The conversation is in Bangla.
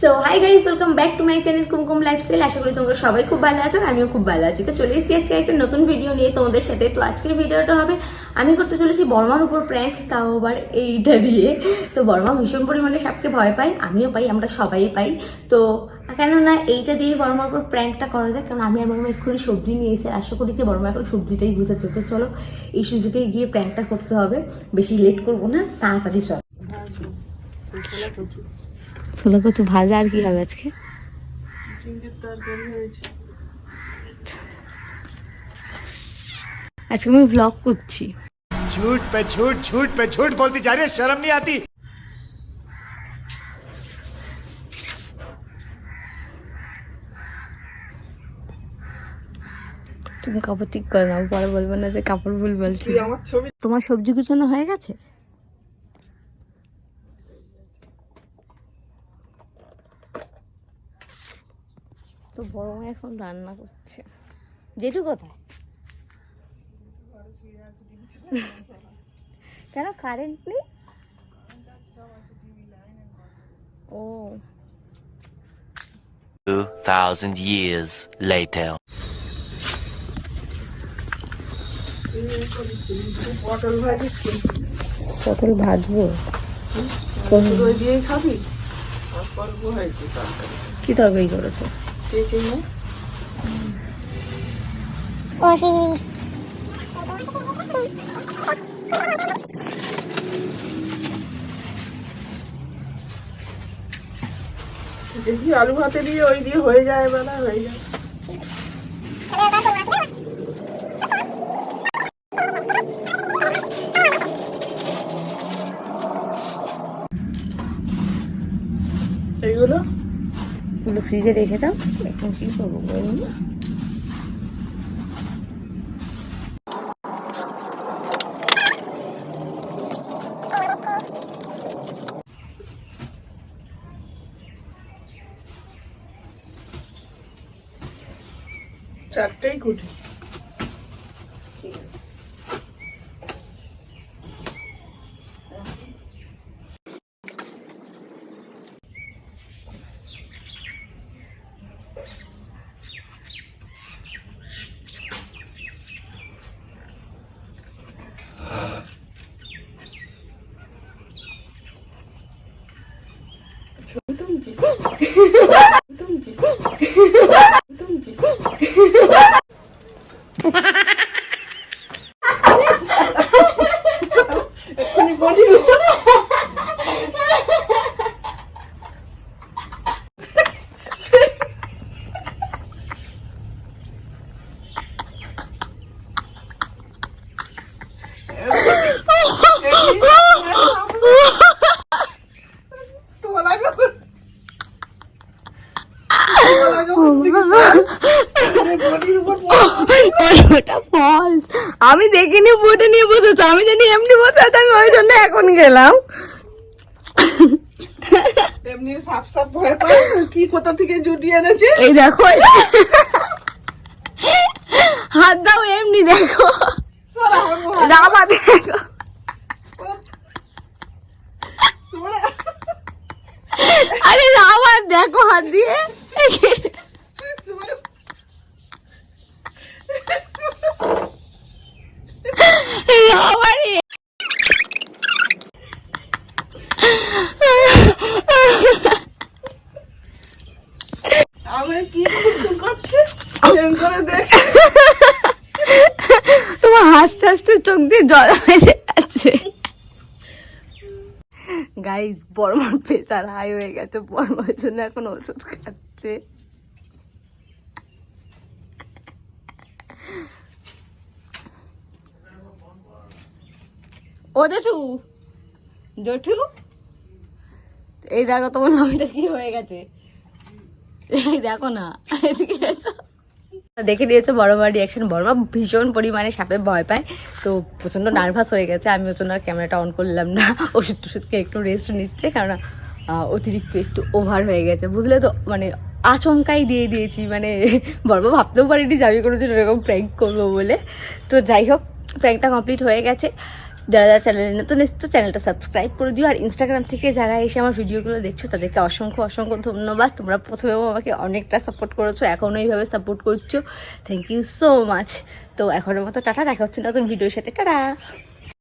So hi guys welcome back to my channel Kumkum lifestyle আশা করি তোমরা সবাই খুব ভালো আছো আর আমিও খুব ভালো আছি। তো চলে এসেছি আজকে একটা নতুন ভিডিও নিয়ে তোমাদের সাথে। তো আজকের ভিডিওটা হবে, আমি করতে চলেছি বর্মার উপর প্র্যাঙ্ক তাও আবার এইটা দিয়ে। তো বর্মা ভীষণ পরিমাণে সাপকে ভয় পাই আমিও পাই, আমরা সবাই পাই। তো কেননা এইটা দিয়ে বর্মার উপর প্র্যাঙ্কটা করা যায়, কারণ আমি আর বর্মা এক্ষুনি সবজি নিয়ে এসে আশা করি যে বর্মা এখন সবজিটাই গুছাচ্ছে তো চলো, এই সুযোগে গিয়ে প্র্যাঙ্কটা করতে হবে। বেশি লেট করব না, তাড়াতাড়ি চল। ছোলা কচু ভাজা আর কি হবে আজকে আজকে আমি ব্লগ করছি झूठ पे झूठ झूठ पे झूठ बोलती जा रही है शर्म नहीं आती তুমি কাপড় ঠিক করে নাও পরে বলবে না যে কাপড় ভুল বলছি আমার ছবি তোমার সবজি গুছানো হয়ে গেছে তো বড় মা এখন রান্না করছে। জেঠু কোথায় কেন কারেন্ট নেই? ও। 2,000 years later. পটল ভাজিস কি পটল ভাজবো দিয়েই খাবি কি তরকারি করেছ? কে কে না দেখি আলু ভাতে দিয়ে ওই দিয়ে হয়ে যায় বেলা হয়ে যায়। এইগুলো? এগুলো ফ্রিজে রেখে দাও। এখন কি করব বলুন চারটেই কুটি। 뚱지 뚱지 ওটা ফলস আমি দেখিনি বোটে নিয়ে বসেছে আমি জানি এমনি বসে আছে আমি ওই জন্য এখন গেলাম। এমনি সাপ সাপ ভয় পায়। কি কোথা থেকে জুটিয়ে এনেছে? এই দেখো হাত দাও এমনি দেখো। রামা দেখো। আরে রামা দেখো হাত দিয়ে। রামা রে কি করছে? করে দেখছি। তোমার হাসতে হাসতে চোখ দিয়ে জল হয়ে যাচ্ছে। গাইজ বর্মার প্রেসার হাই হয়ে গেছে বর্মার জন্য এখন ওষুধ খাচ্ছে। ও জেঠু জেঠু? এই দেখো তোমার নামটা কি হয়ে গেছে। এই দেখো না দেখে নিয়েছো, বড় মার রিয়াকশন বড় মা ভীষণ পরিমাণে সাপে ভয় পায়। তো প্রচণ্ড নার্ভাস হয়ে গেছে, আমি ওর আর ক্যামেরাটা অন করলাম না। ওষুধ টষুধকে একটু রেস্ট নিচ্ছে কারণ অতিরিক্ত একটু ওভার হয়ে গেছে। বুঝলে তো মানে আচমকাই দিয়ে দিয়েছি মানে বড় ভাবতেও পারিনি যে আমি কোনোদিন এরকম প্র্যাঙ্ক করব বলে। তো যাই হোক প্র্যাঙ্কটা কমপ্লিট হয়ে গেছে। যারা যারা চ্যানেলে নতুন এসছো চ্যানেলটা সাবস্ক্রাইব করে দিও। আর ইনস্টাগ্রাম থেকে যারা এসে আমার ভিডিওগুলো দেখছ, তাদেরকে অসংখ্য অসংখ্য ধন্যবাদ। তোমরা প্রথমেও আমাকে অনেকটা সাপোর্ট করেছ এখনও এইভাবে সাপোর্ট করছ। থ্যাংক ইউ সো মাচ তো এখনের মতো টাটা, দেখা হচ্ছে নতুন ভিডিওর সাথে। টাটা!